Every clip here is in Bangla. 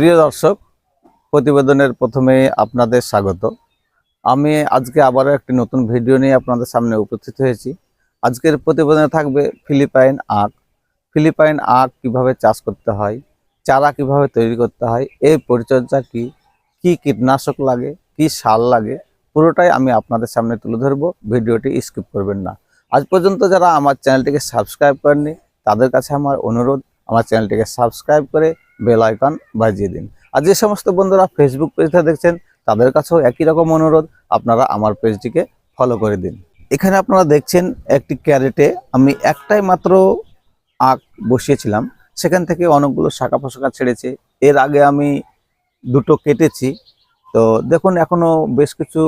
প্রিয় দর্শক, প্রতিবেদনের প্রথমে আপনাদের স্বাগত। আমি আজকে আবারও একটি নতুন ভিডিও নিয়ে আপনাদের সামনে উপস্থিত হয়েছি। আজকের প্রতিবেদনে থাকবে ফিলিপাইন আখ। ফিলিপাইন আখ কীভাবে চাষ করতে হয়, চারা কীভাবে তৈরি করতে হয়, এর পরিচর্যা কি কি কীটনাশক লাগে, কি সার লাগে, পুরোটাই আমি আপনাদের সামনে তুলে ধরবো। ভিডিওটি স্কিপ করবেন না। আজ পর্যন্ত যারা আমার চ্যানেলটিকে সাবস্ক্রাইব করেননি, তাদের কাছে আমার অনুরোধ আমার চ্যানেলটিকে সাবস্ক্রাইব করে বেল আইকন বাজিয়ে দিন। আর যে সমস্ত বন্ধুরা ফেসবুক পেজটা দেখছেন, তাদের কাছেও একই রকম অনুরোধ, আপনারা আমার পেজটিকে ফলো করে দিন। এখানে আপনারা দেখছেন একটি ক্যারেটে আমি একটাই মাত্র আখ বসিয়েছিলাম। সেখান থেকে অনেকগুলো শাখা পোশাকা ছেড়েছে। এর আগে আমি দুটো কেটেছি। তো দেখুন এখনও বেশ কিছু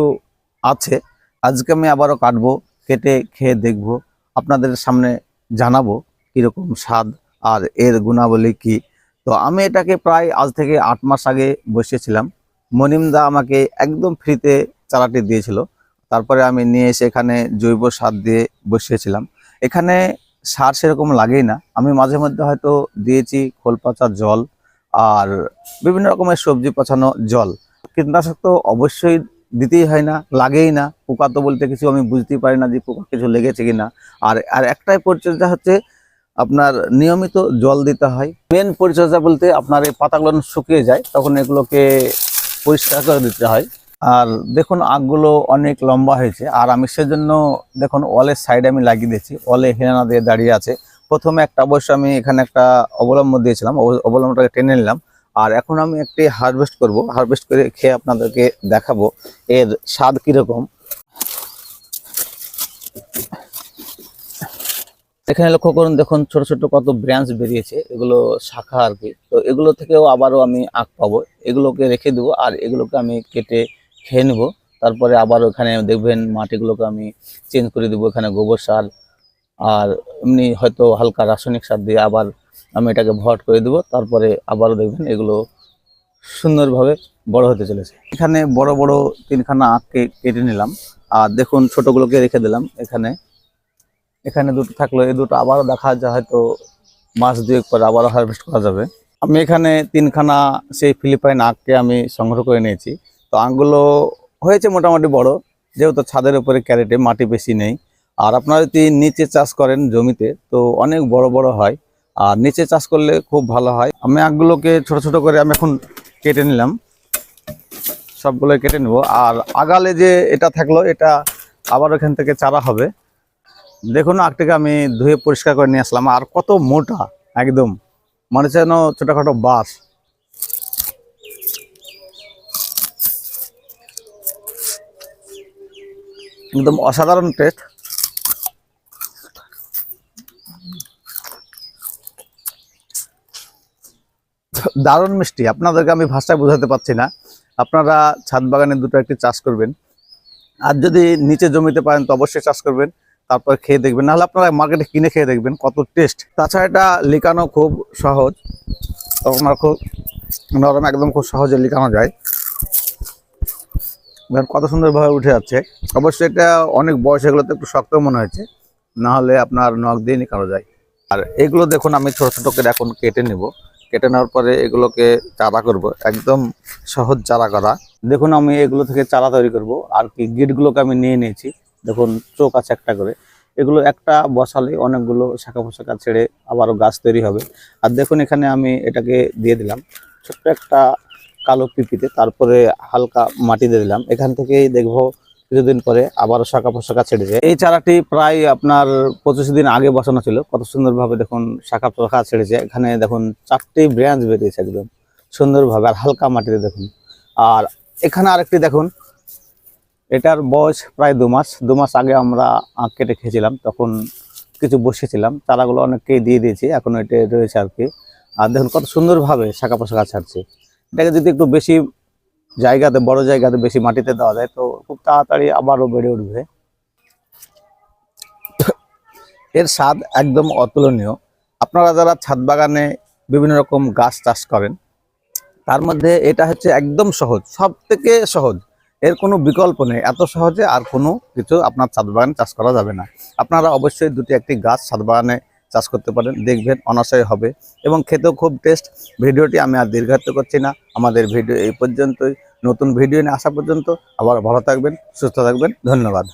আছে। আজকে আমি আবারও কাটবো, কেটে খেয়ে দেখব। আপনাদের সামনে জানাব কীরকম স্বাদ আর এর গুণাবলী কি? তো আমি এটাকে প্রায় আজ থেকে আট মাস আগে বসিয়েছিলাম। মনিমদা আমাকে একদম ফ্রিতে চারাটি দিয়েছিল। তারপরে আমি নিয়ে এসে এখানে জৈব সার দিয়ে বসিয়েছিলাম। এখানে সার সেরকম লাগেই না। আমি মাঝে মধ্যে হয়তো দিয়েছি খোল পচা জল আর বিভিন্ন রকমের সবজি পচানো জল। কীটনাশক তো অবশ্যই দিতেই হয় না, লাগেই না। পোকা তো বলতে কিছু আমি বুঝতেই পারি না যে পোকা কিছু লেগেছে কিনা। আর আর একটাই পরিচর্যা হচ্ছে আপনার নিয়মিত জল দিতে হয়। মেন পরিচর্যা বলতে আপনার এই পাতাগুলো শুকিয়ে যায়, তখন এগুলোকে পরিষ্কার করে দিতে হয়। আর দেখুন আখগুলো অনেক লম্বা হয়েছে। আর আমি সেজন্য দেখুন, ওয়ালের সাইডে আমি লাগিয়ে দিয়েছি। ওয়ালে হিরানা দিয়ে দাঁড়িয়ে আছে। প্রথমে একটা অবশ্য আমি এখানে একটা অবলম্বন দিয়েছিলাম। অব- অবলম্বনটাকে টেনে নিলাম। আর এখন আমি একটি হারভেস্ট করব। হারভেস্ট করে খেয়ে আপনাদেরকে দেখাবো এর স্বাদ কীরকম। এখানে লক্ষ্য করুন, দেখুন ছোট ছোট কত ব্রাঞ্চ বেরিয়েছে, এগুলো শাখা আর কি। তো এগুলো থেকেও আবারও আমি আখ পাবো। এগুলোকে রেখে দেবো আর এগুলোকে আমি কেটে খেয়ে নেব। তারপরে আবার ওখানে দেখবেন মাটিগুলোকে আমি চেঞ্জ করে দেবো, এখানে গোবর সার আর এমনি হয়তো হালকা রাসায়নিক সার দিয়ে আবার আমি এটাকে ভট করে দেবো। তারপরে আবারও দেখবেন এগুলো সুন্দরভাবে বড় হতে চলেছে। এখানে বড় বড় তিনখানা আখকে কেটে নিলাম। আর দেখুন ছোটগুলোকে রেখে দিলাম এখানে। এখানে দুটো থাকল, এই দুটো আবারও দেখা যায় হয়তো মাস দুয়েক পরে আবারও হারভেস্ট করা যাবে। আমি এখানে তিনখানা সেই ফিলিপাইন আখকে আমি সংগ্রহ করে নিয়েছি। তো আখগুলো হয়েছে মোটামুটি বড়, যেহেতু ছাদের উপরে ক্যারেটে মাটি বেশি নেই। আর আপনারা যদি নিচে চাষ করেন জমিতে, তো অনেক বড় বড় হয়। আর নিচে চাষ করলে খুব ভালো হয়। আমি আখগুলোকে ছোট ছোট করে আমি এখন কেটে নিলাম। সবগুলো কেটে নেব। আর আগালে যে এটা থাকল, এটা আবার ওখান থেকে চারা হবে। দেখুন, আখটাকে আমি ধুয়ে পরিষ্কার করে নিয়ে আসলাম। আর কত মোটা, একদম। মনে হচ্ছে যেন ছোটোখাটো বাস একদম অসাধারণ টেস্ট দারুণ মিষ্টি। আপনাদেরকে আমি ভাষায় বোঝাতে পারছি না। আপনারা ছাদ বাগানে দুটো একটি চাষ করবেন। আর যদি নিচে জমিতে পারেন, তো অবশ্যই চাষ করবেন। তারপর খেয়ে দেখবেন। নাহলে আপনারা মার্কেটে কিনে খেয়ে দেখবেন কত টেস্ট তাছাড়া এটা লিকানো খুব সহজ। আপনার খুব নরম একদম খুব সহজে লিকানো যায়। কত সুন্দরভাবে উঠে যাচ্ছে। অবশ্যই এটা অনেক বয়স এগুলোতে একটু শক্ত মনে হয়েছে। না হলে আপনার নখ দিয়ে নিকানো যায়। আর এগুলো দেখুন, আমি ছোট ছোট করে এখন কেটে নেব। কেটে নেওয়ার পরে এগুলোকে চারা করব। একদম সহজ চারা করা। দেখুন, আমি এগুলো থেকে চারা তৈরি করব। আর কি, গিটগুলোকে আমি নিয়ে নিয়েছি। দেখুন, চোখ আছে একটা করে। এগুলো একটা বসালে অনেকগুলো শাখা পোশাখা ছেড়ে আবারও গাছ তৈরি হবে। আর দেখুন, এখানে আমি এটাকে দিয়ে দিলাম। ছোট্ট একটা কালো পিপিতে, তারপরে হালকা মাটি দিয়ে দিলাম। এখান থেকেই দেখব কিছুদিন পরে আবারও শাখা পোশাখা ছেড়েছে এই চারাটি প্রায় আপনার পঁচিশ দিন আগে বসানো ছিল। কত সুন্দরভাবে দেখুন, শাখা পোশাখা ছেড়েছে এখানে দেখুন, চারটি ব্রাঞ্চ বেরিয়েছে একদম সুন্দরভাবে, আর হালকা মাটিতে দেখুন। আর এখানে আরেকটি দেখুন এটার বয়স প্রায় দু মাস দু মাস আগে আমরা আখ কেটে খেয়েছিলাম তখন কিছু বসেছিলাম, চারাগুলো অনেককেই দিয়ে দিয়েছি, এখন এটা রয়েছে আর কি। আর দেখুন কত সুন্দরভাবে শাখা পোশাখা ছাড়ছে। এটাকে যদি একটু বেশি জায়গাতে, বড় জায়গাতে, বেশি মাটিতে দেওয়া যায়, তো খুব তাড়াতাড়ি আবারও বেড়ে উঠবে। এর স্বাদ একদম অতুলনীয়। আপনারা যারা ছাদ বাগানে বিভিন্ন রকম গাছ চাষ করেন, তার মধ্যে এটা হচ্ছে একদম সহজ সব থেকে সহজ। এর কোনো বিকল্প নেই। এত সহজে আর কোনো কিছু আপনার ছাদ বাগানে চাষ করা যাবে না। আপনারা অবশ্যই দুটি একটি গাছ ছাদ বাগানে চাষ করতে পারেন, দেখবেন অনাশয় হবে এবং খেতেও খুব টেস্ট ভিডিওটি আমি আর দীর্ঘায়িত করছি না। আমাদের ভিডিও এই পর্যন্তই। নতুন ভিডিও নিয়ে আসা পর্যন্ত আবার ভালো থাকবেন, সুস্থ থাকবেন। ধন্যবাদ।